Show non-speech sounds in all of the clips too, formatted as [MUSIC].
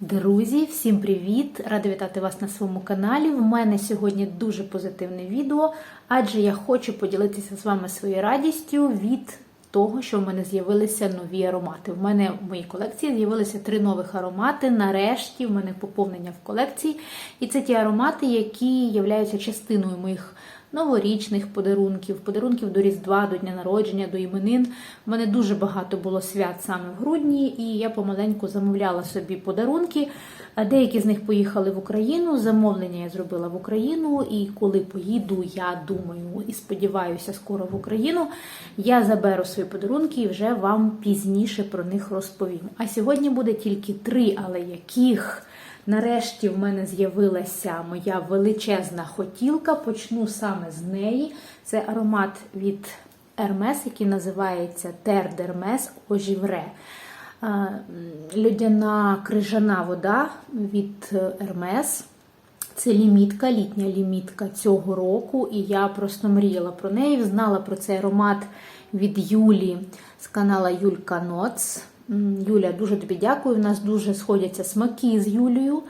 Друзі, всім привіт! Рада вітати вас на своєму каналі. В мене сьогодні дуже позитивне відео, адже я хочу поділитися з вами своєю радістю від того, що в мене з'явилися нові аромати. В мене в моїй колекції з'явилися три нових аромати. Нарешті в мене поповнення в колекції. І це ті аромати, які являються частиною моїх новорічних подарунків, подарунків до Різдва, до Дня народження, до іменин. У мене дуже багато було свят саме в грудні, і я помаленьку замовляла собі подарунки. Деякі з них поїхали в Україну. Замовлення я зробила в Україну, і коли поїду, я думаю і сподіваюся, скоро в Україну я заберу свої подарунки і вже вам пізніше про них розповім. А сьогодні буде тільки три, але яких. Нарешті в мене з'явилася моя величезна хотілка. Почну саме з неї. Це аромат від Hermes, який називається d'Hermes Ожівре. Льодяна крижана вода від Hermes. Це лімітка, літня лімітка цього року, і я просто мріяла про неї. Знала про цей аромат від Юлі з канала Юлька Ноц. Юля, дуже тобі дякую. У нас дуже сходяться смаки з Юлією.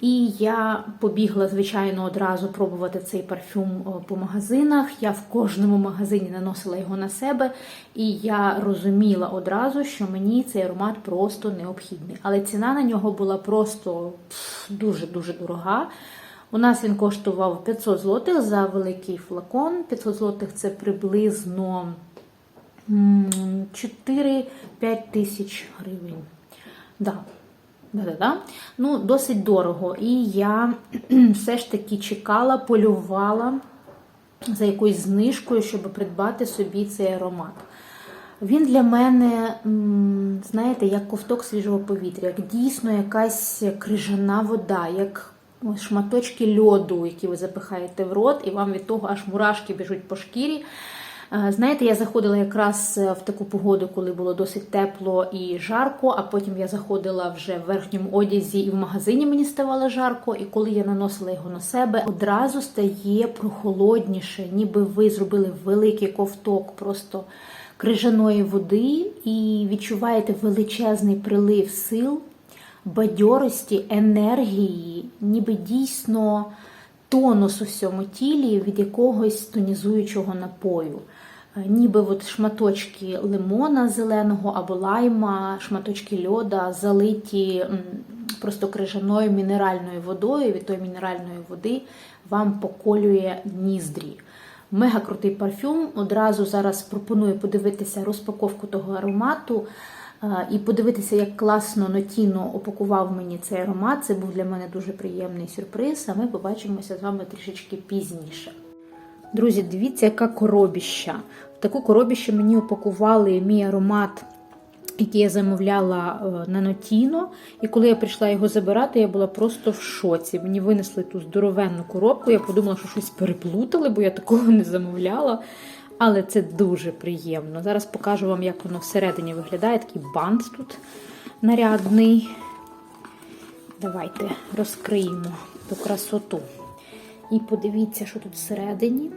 І я побігла, звичайно, одразу пробувати цей парфюм по магазинах. Я в кожному магазині наносила його на себе, і я розуміла одразу, що мені цей аромат просто необхідний. Але ціна на нього була просто дуже-дуже дорога. У нас він коштував 500 злотих за великий флакон. 500 злотих це приблизно 4-5 тисяч гривень. Да. Да-да-да. Ну, Досить дорого. І я [CLEARS THROAT] все ж таки чекала, полювала за якоюсь знижкою, щоб придбати собі цей аромат. Він для мене, знаєте, як ковток свіжого повітря, як дійсно якась крижана вода, як шматочки льоду, які ви запихаєте в рот, і вам від того аж мурашки біжуть по шкірі. Знаєте, я заходила якраз в таку погоду, коли було досить тепло і жарко, а потім я заходила вже в верхньому одязі, і в магазині мені ставало жарко. І коли я наносила його на себе, одразу стає прохолодніше, ніби ви зробили великий ковток просто крижаної води, і відчуваєте величезний прилив сил, бадьорості, енергії, ніби дійсно. Тонус у всьому тілі від якогось тонізуючого напою. Ніби от шматочки лимона зеленого або лайма, шматочки льода залиті просто крижаною мінеральною водою. Від тої мінеральної води вам поколює ніздрі. Мега крутий парфюм. Одразу зараз пропоную подивитися розпаковку того аромату. І подивитися, як класно Нотіно опакував мені цей аромат. Це був для мене дуже приємний сюрприз, а ми побачимося з вами трішечки пізніше. Друзі, дивіться, яка коробіща. В таку коробіщу мені упакували мій аромат, який я замовляла на Нотіно. І коли я прийшла його забирати, я була просто в шоці. Мені винесли ту здоровенну коробку. Я подумала, що щось переплутали, бо я такого не замовляла. Але це дуже приємно. Зараз покажу вам, як воно всередині виглядає. Такий бант тут нарядний. Давайте розкриємо ту красоту. І подивіться, що тут всередині.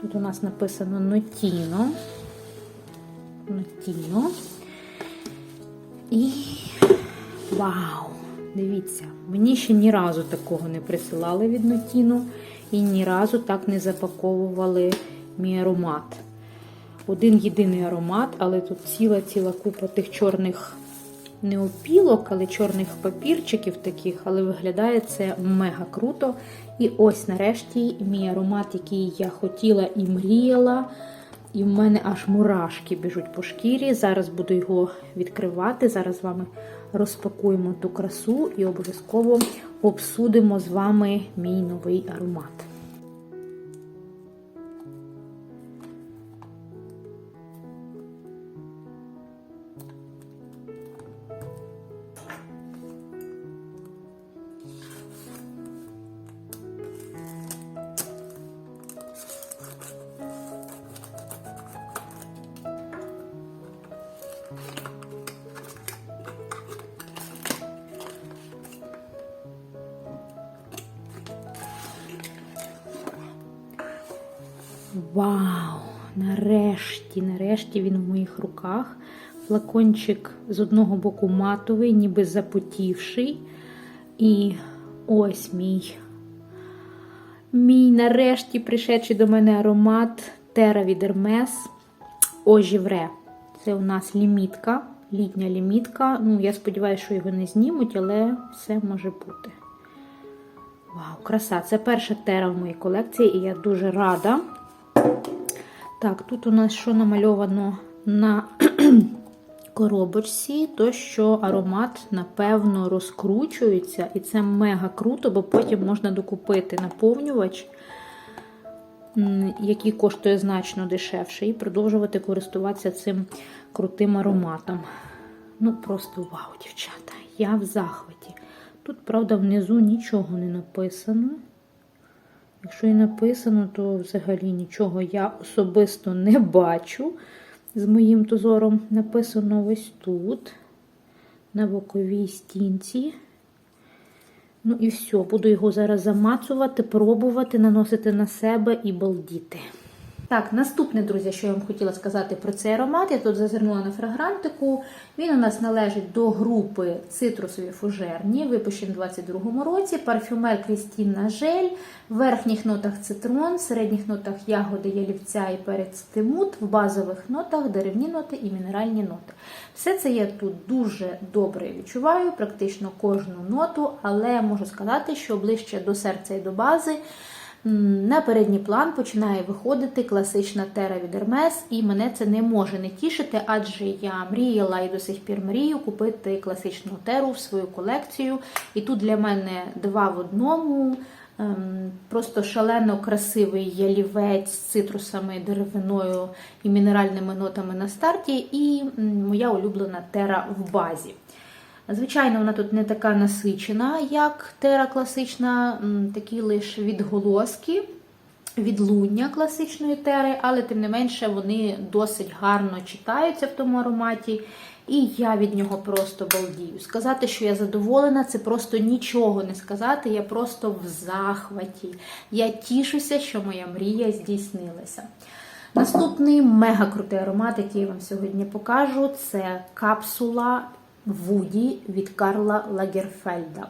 Тут у нас написано Нотіно. Нотіно. І вау! Дивіться, мені ще ні разу такого не присилали від Нотіно. І ні разу так не запаковували мій аромат. Один єдиний аромат, але тут ціла-ціла купа тих чорних не опілок, але чорних папірчиків таких, але виглядає це мега круто. І ось нарешті мій аромат, який я хотіла і мріяла. І в мене аж мурашки біжуть по шкірі. Зараз буду його відкривати. Зараз з вами розпакуємо ту красу і обов'язково обсудимо з вами мій новий аромат. Вау! Нарешті, нарешті він в моїх руках. Флакончик з одного боку матовий, ніби запотівший. І ось мій. Мій нарешті пришедший до мене аромат Terra від Hermes Ожівре. Це у нас лімітка, літня лімітка. Ну, я сподіваюся, що його не знімуть, але все може бути. Вау, краса! Це перша тера в моїй колекції, і я дуже рада. Так, тут у нас що намальовано на [CLEARS THROAT] коробочці, то що аромат, напевно, розкручується, і це мега круто, бо потім можна докупити наповнювач, який коштує значно дешевше, і продовжувати користуватися цим крутим ароматом. Ну, просто вау, дівчата! Я в захваті. Тут, правда, внизу нічого не написано. Якщо і написано, то взагалі нічого я особисто не бачу. З моїм тозором. написано ось тут, на боковій стінці. Ну і все, буду його зараз замацувати, пробувати, наносити на себе і балдіти. Так, наступне, друзі, що я вам хотіла сказати про цей аромат, я тут зазирнула на фрагрантику. Він у нас належить до групи цитрусові фужерні, випущений у 2022 році. Парфюмер Крістіна Жель, в верхніх нотах цитрон, в середніх нотах ягоди, ялівця і перець тимут, в базових нотах деревні ноти і мінеральні ноти. Все це я тут дуже добре відчуваю, практично кожну ноту, але можу сказати, що ближче до серця і до бази. На передній план починає виходити класична тера від Hermes, і мене це не може не тішити, адже я мріяла і до сих пір мрію купити класичну теру в свою колекцію. І тут для мене два в одному. Ем, Просто шалено красивий ялівець з цитрусами, деревиною і мінеральними нотами на старті, і моя улюблена тера в базі. Звичайно, вона тут не така насичена, як тера класична, такі лише відголоски, відлуння класичної тери, але тим не менше вони досить гарно читаються в тому ароматі. І я від нього просто балдію. Сказати, що я задоволена, це просто нічого не сказати. Я просто в захваті. Я тішуся, що моя мрія здійснилася. Наступний мега крутий аромат, який я вам сьогодні покажу, це капсула Вуді від Карла Лагерфельда.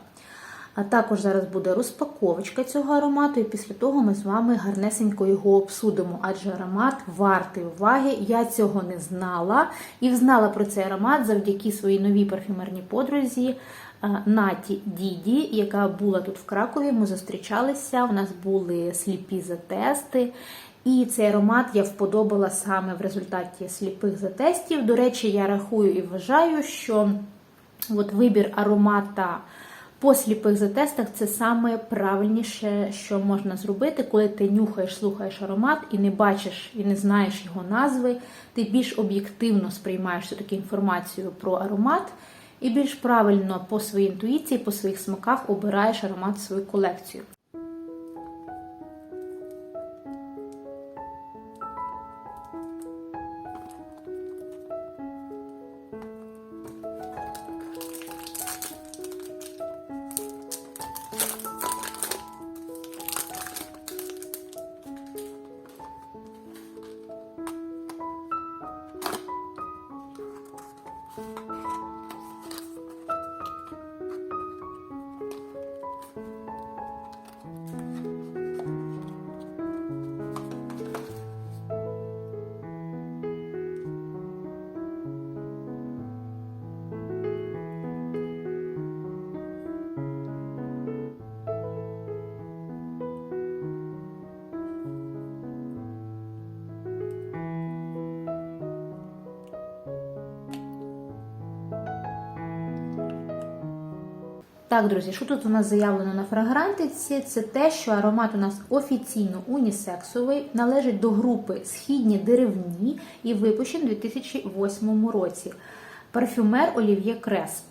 А також зараз буде розпаковочка цього аромату, і після того ми з вами гарнесенько його обсудимо, адже аромат вартий уваги. Я цього не знала і взнала про цей аромат завдяки своїй новій парфюмерній подрузі е, Наті Діді, яка була тут в Кракові. Ми зустрічалися. У нас були сліпі затести. І цей аромат я вподобала саме в результаті сліпих затестів. До речі, я рахую і вважаю, що от вибір аромата по сліпих затестах це саме правильніше, що можна зробити, коли ти нюхаєш, слухаєш аромат і не бачиш і не знаєш його назви, ти більш об'єктивно сприймаєш все-таки інформацію про аромат. І більш правильно по своїй інтуїції, по своїх смаках обираєш аромат в свою колекцію. Так, друзі, що тут у нас заявлено на фрагрантиці? Це те, що аромат у нас офіційно унісексовий, належить до групи східні деревні і випущений у 2008 році. Парфюмер Олів'є Кресп.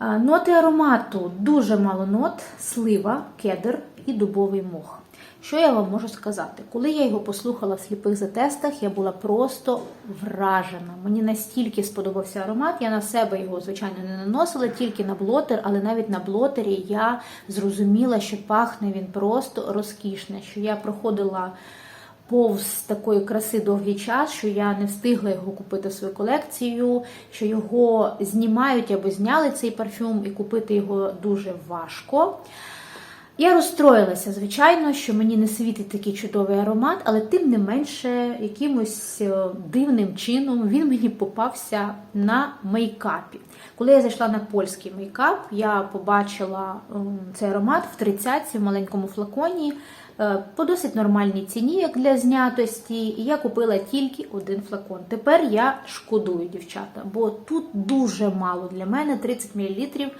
Ноти аромату дуже мало нот, слива, кедр і дубовий мох. Що я вам можу сказати? Коли я його послухала в сліпих затестах, я була просто вражена. Мені настільки сподобався аромат. Я на себе його, звичайно, не наносила, тільки на блотер, але навіть на блотері я зрозуміла, що пахне він просто розкішне. Що я проходила повз такої краси довгий час, що я не встигла його купити в свою колекцію, що його знімають або зняли цей парфюм, і купити його дуже важко. Я розстроїлася, звичайно, що мені не світить такий чудовий аромат, але тим не менше, якимось е, дивним чином він мені попався на мейкапі. Коли я зайшла на польський мейкап, я побачила ем, цей аромат в 30 в маленькому флаконі е, по досить нормальній ціні, як для знятості. І я купила тільки один флакон. Тепер я шкодую, дівчата, бо тут дуже мало для мене 30 мл.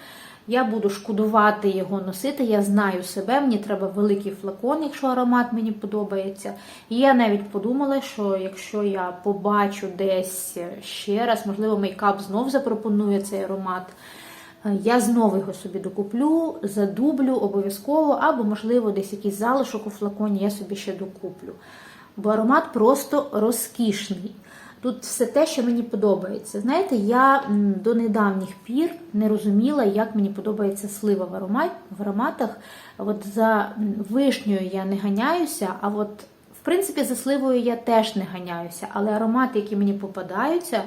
Я буду шкодувати його носити. Я знаю себе, мені треба великий флакон, якщо аромат мені подобається. І я навіть подумала, що якщо я побачу десь ще раз, можливо, мейкап знов запропонує цей аромат. Я знову його собі докуплю, задублю обов'язково, або, можливо, десь якийсь залишок у флаконі я собі ще докуплю. Бо аромат просто розкішний. Тут все те, що мені подобається. Знаєте, я до недавніх пір не розуміла, як мені подобається слива в, аромат, в ароматах. От за м, вишнею я не ганяюся, а от, в принципі, за сливою я теж не ганяюся. Але аромати, які мені попадаються,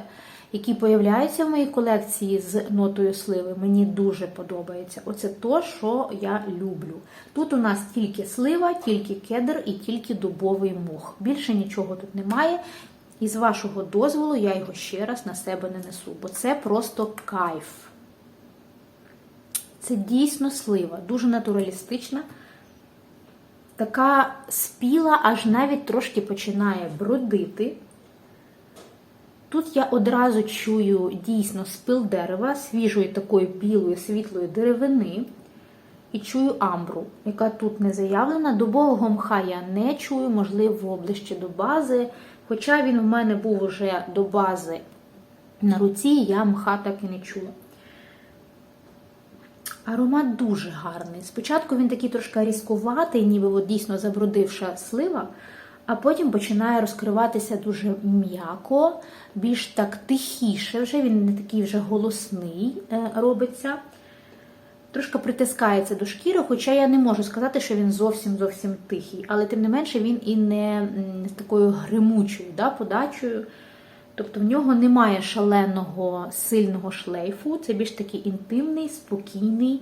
які появляються в моїй колекції з нотою сливи, мені дуже подобається. Оце то, що я люблю. Тут у нас тільки слива, тільки кедр і тільки дубовий мух. Більше нічого тут немає. І з вашого дозволу я його ще раз на себе не несу, бо це просто кайф. Це дійсно слива, дуже натуралістична. Така спіла, аж навіть трошки починає бродити. Тут я одразу чую дійсно спил дерева, свіжої такої білої світлої деревини. І чую амбру, яка тут не заявлена. Дубового мха я не чую, можливо, ближче до бази. Хоча він в мене був уже до бази на руці, я мха так і не чула. Аромат дуже гарний. Спочатку він такий трошки різкуватий, ніби от дійсно забрудивша слива, а потім починає розкриватися дуже м'яко, більш так тихіше, вже він не такий вже голосний е, робиться. Трошки притискається до шкіри, хоча я не можу сказати, що він зовсім зовсім тихий, але тим не менше він і не з такою гримучою да, подачею. Тобто в нього немає шаленого сильного шлейфу, це більш такий інтимний, спокійний,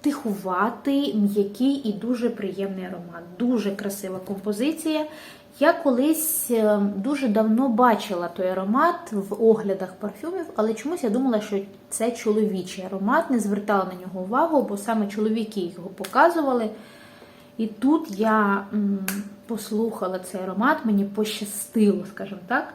тихуватий, м'який і дуже приємний аромат. Дуже красива композиція. Я колись е, дуже давно бачила той аромат в оглядах парфюмів, але чомусь я думала, що це чоловічий аромат, не звертала на нього увагу, бо саме чоловіки його показували. І тут я послухала цей аромат, мені пощастило, скажімо так.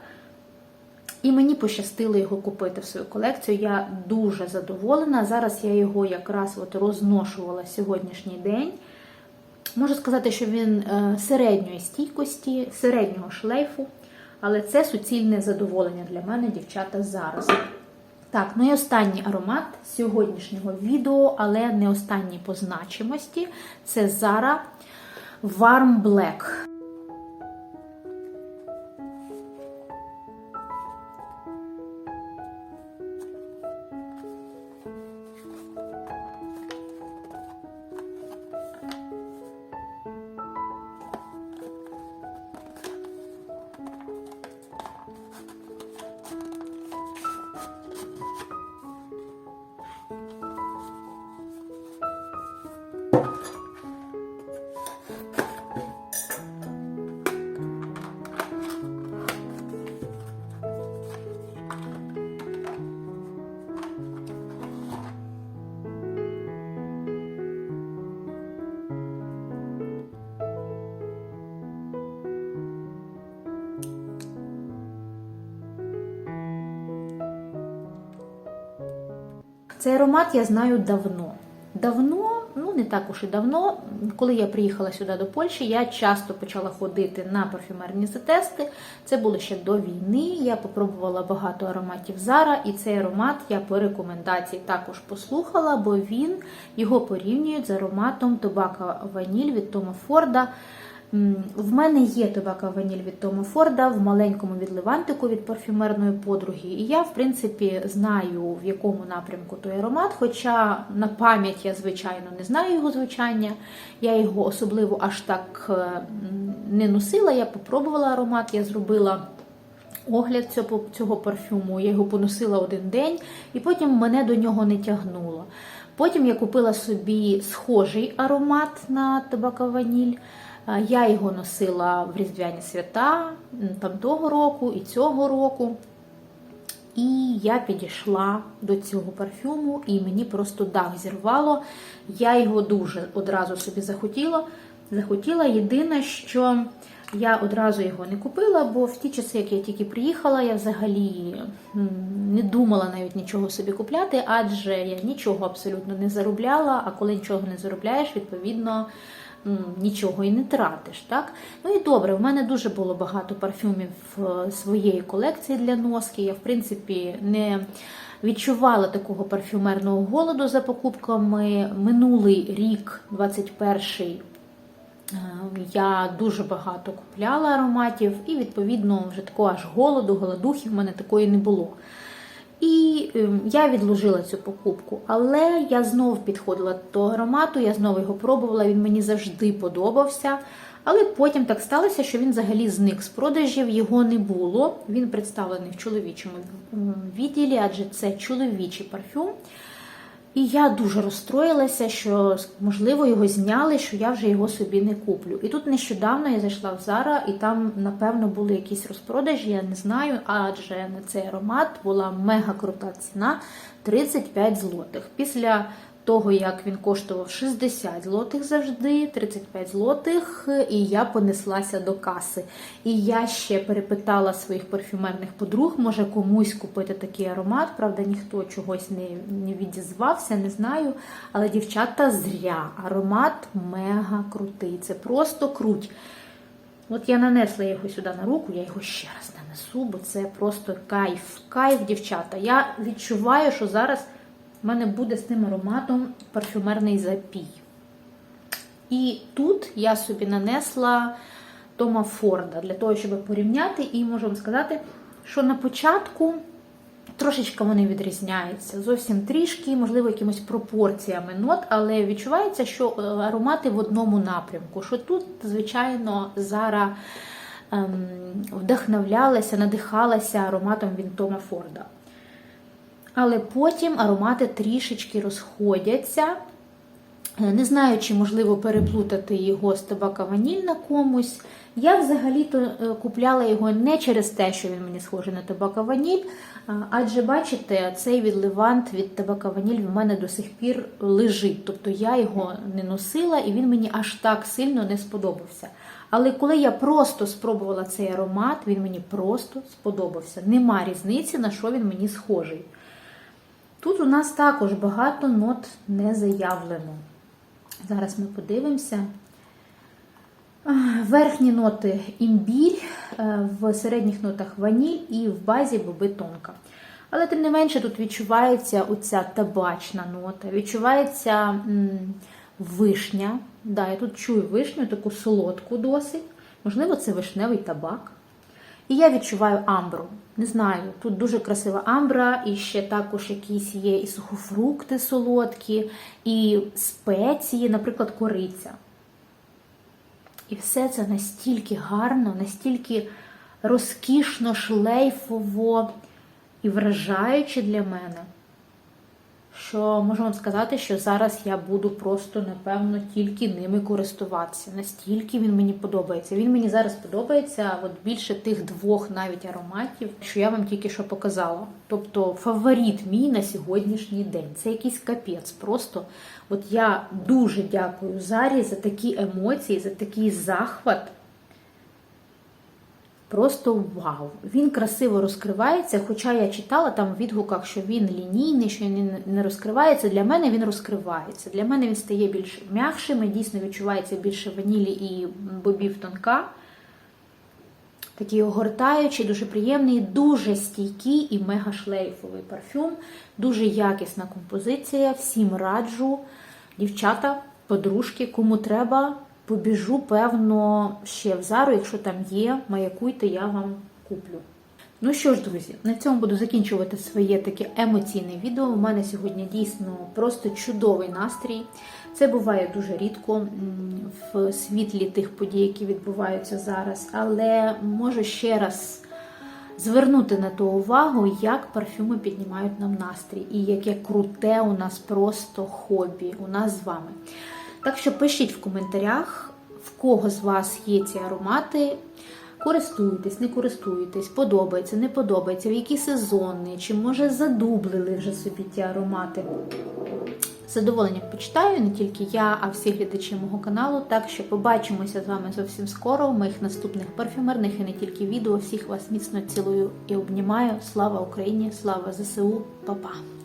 І мені пощастило його купити в свою колекцію. Я дуже задоволена. Зараз я його якраз от розношувала сьогоднішній день. Можу сказати, що він е, середньої стійкості, середнього шлейфу, але це суцільне задоволення для мене, дівчата, зараз. Так, ну і останній аромат сьогоднішнього відео, але не останній по значимості. Це Zara Warm Black. Цей аромат я знаю давно. Давно, ну не так уж і давно, коли я приїхала сюди до Польщі, я часто почала ходити на парфюмерні затести. Це було ще до війни. Я попробувала багато ароматів Zara, і цей аромат я по рекомендації також послухала, бо він його порівнюють з ароматом Тобака Ваніль від Тома Форда. В мене є табака ваніль від Тома Форда в маленькому від Левантику від парфюмерної подруги. І я, в принципі, знаю, в якому напрямку той аромат. Хоча на пам'ять я, звичайно, не знаю його звучання. Я його особливо аж так е, не носила. Я попробувала аромат, я зробила огляд цього, цього парфюму. Я його поносила один день, і потім мене до нього не тягнуло. Потім я купила собі схожий аромат на табака ваніль. Я його носила в Різдвяні свята там того року і цього року. І я підійшла до цього парфюму, і мені просто дах зірвало. Я його дуже одразу собі захотіла. Захотіла. Єдине, що я одразу його не купила, бо в ті часи, як я тільки приїхала, я взагалі не думала навіть нічого собі купляти, адже я нічого абсолютно не заробляла. А коли нічого не заробляєш, відповідно нічого і не тратиш. Так? Ну і добре, в мене дуже було багато парфюмів е, своєї колекції для носки. Я, в принципі, не відчувала такого парфюмерного голоду за покупками. Минулий рік, 21-й, Е, Я дуже багато купляла ароматів, і, відповідно, вже такого аж голоду, голодухи в мене такої не було. І ем, я відложила цю покупку, але я знов підходила до аромату, я знову його пробувала, він мені завжди подобався. Але потім так сталося, що він взагалі зник з продажів, його не було. Він представлений в чоловічому відділі, адже це чоловічий парфюм. І я дуже розстроїлася, що можливо його зняли, що я вже його собі не куплю. І тут нещодавно я зайшла в Зара, і там, напевно, були якісь розпродажі, я не знаю, адже на цей аромат була мега крута ціна 35 злотих. Після того, як він коштував 60 злотих завжди, 35 злотих, і я понеслася до каси. І я ще перепитала своїх парфюмерних подруг, може комусь купити такий аромат. Правда, ніхто чогось не, відізвався, не знаю. Але дівчата зря. Аромат мега крутий. Це просто круть. От я нанесла його сюди на руку, я його ще раз нанесу, бо це просто кайф, кайф, дівчата. Я відчуваю, що зараз в мене буде з тим ароматом парфюмерний запій. І тут я собі нанесла Тома Форда для того, щоб порівняти, і можу вам сказати, що на початку трошечки вони відрізняються. Зовсім трішки, можливо, якимись пропорціями нот, але відчувається, що е, аромати в одному напрямку. Що тут, звичайно, зараз ем, вдохновлялася, надихалася ароматом від Тома Форда. Але потім аромати трішечки розходяться. Е, Не знаю, чи можливо переплутати його з табака ваніль на комусь. Я взагалі-то е, купляла його не через те, що він мені схожий на табака ваніль, адже бачите, цей відливант від табака ваніль в мене до сих пір лежить. Тобто я його не носила і він мені аж так сильно не сподобався. Але коли я просто спробувала цей аромат, він мені просто сподобався. Нема різниці, на що він мені схожий. Тут у нас також багато нот не заявлено. Зараз ми подивимося. Верхні ноти імбірь, е, в середніх нотах ваніль і в базі боби тонка. Але тим не менше тут відчувається оця табачна нота, відчувається вишня. Да, я тут чую вишню, таку солодку досить. Можливо, це вишневий табак. І я відчуваю амбру. Не знаю, тут дуже красива амбра, і ще також якісь є і сухофрукти солодкі, і спеції, наприклад, кориця. І все це настільки гарно, настільки розкішно, шлейфово і вражаюче для мене, що можу вам сказати, що зараз я буду просто, напевно, тільки ними користуватися. Настільки він мені подобається. Він мені зараз подобається от більше тих двох навіть ароматів, що я вам тільки що показала. Тобто фаворит мій на сьогоднішній день. Це якийсь капець. Просто от я дуже дякую Зарі за такі емоції, за такий захват. Просто вау! Він красиво розкривається. Хоча я читала там в відгуках, що він лінійний, що він не розкривається. Для мене він розкривається. Для мене він стає більш м'якшим, і дійсно відчувається більше ванілі і бобів тонка. Такий огортаючий, дуже приємний, дуже стійкий і мега шлейфовий парфюм. Дуже якісна композиція. Всім раджу. Дівчата, подружки, кому треба, побіжу, певно, ще в зару, якщо там є, маякуйте, я вам куплю. Ну що ж, друзі, на цьому буду закінчувати своє таке емоційне відео. У мене сьогодні дійсно просто чудовий настрій. Це буває дуже рідко в світлі тих подій, які відбуваються зараз. Але можу ще раз звернути на то увагу, як парфюми піднімають нам настрій, і яке круте у нас просто хобі у нас з вами. Так що пишіть в коментарях, в кого з вас є ці аромати. Користуєтесь, не користуєтесь, подобається, не подобається, в які сезони, чи може задублили вже собі ті аромати. З задоволенням почитаю не тільки я, а всі глядачі мого каналу. Так що побачимося з вами зовсім скоро в моїх наступних парфюмерних і не тільки відео. Всіх вас міцно цілую і обнімаю. Слава Україні! Слава ЗСУ, Па-па!